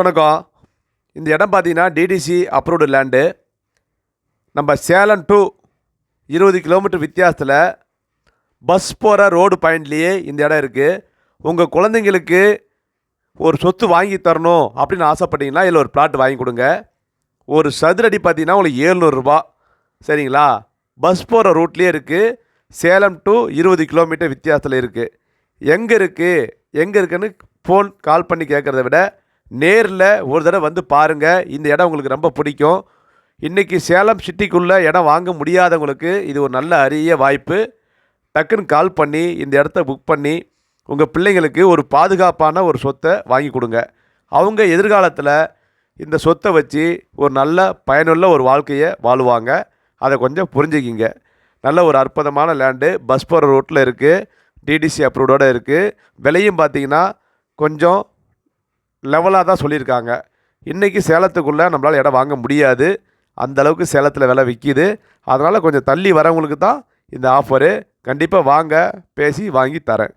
வணக்கம். இந்த இடம் பார்த்தீங்கன்னா D T C approved land நம்ம சேலம் டு இருபது கிலோமீட்டர் வித்தியாசத்தில் பஸ் போகிற ரோடு பாயிண்ட்லேயே இந்த இடம் இருக்குது உங்கள் குழந்தைங்களுக்கு ஒரு சொத்து வாங்கி தரணும் அப்படின்னு ஆசைப்பட்டீங்கன்னா இதில் ஒரு பிளாட் வாங்கி கொடுங்க. ஒரு சதுரடி பார்த்தீங்கன்னா உங்களுக்கு ஏழ்நூறுரூபா சரிங்களா? பஸ் போகிற ரூட்லேயே இருக்குது சேலம் டு இருபது கிலோமீட்டர் வித்தியாசத்தில் இருக்குது எங்கே இருக்குது எங்கே இருக்குன்னு ஃபோன் கால் பண்ணி கேட்குறத விட நேரில் ஒரு தடவை வந்து பாருங்கள் இந்த இடம் உங்களுக்கு ரொம்ப பிடிக்கும். இன்றைக்கி சேலம் சிட்டிக்குள்ளே இடம் வாங்க முடியாதவங்களுக்கு இது ஒரு நல்ல அரிய வாய்ப்பு. டக்குன்னு கால் பண்ணி இந்த இடத்த புக் பண்ணி உங்கள் பிள்ளைங்களுக்கு ஒரு பாதுகாப்பான ஒரு சொத்தை வாங்கி கொடுங்க. அவங்க எதிர்காலத்தில் இந்த சொத்தை வச்சு ஒரு நல்ல பயனுள்ள ஒரு வாழ்க்கையை வாழுவாங்க. அதை கொஞ்சம் புரிஞ்சுக்கிங்க. நல்ல ஒரு அற்புதமான லேண்டு பஸ் போகிற ரோட்டில் இருக்குது டிடிசி அப்ரூவ்டோட இருக்குது விலையும் பார்த்தீங்கன்னா கொஞ்சம் லெவலாக தான் சொல்லியிருக்காங்க. இன்றைக்கி சேலத்துக்குள்ளே நம்மளால் இடம் வாங்க முடியாது. அந்த அளவுக்கு சேலத்தில் விலை விற்கிது அதனால் கொஞ்சம் தள்ளி வரவங்களுக்கு தான் இந்த ஆஃபரு கண்டிப்பாக வாங்க பேசி வாங்கி தரேன்.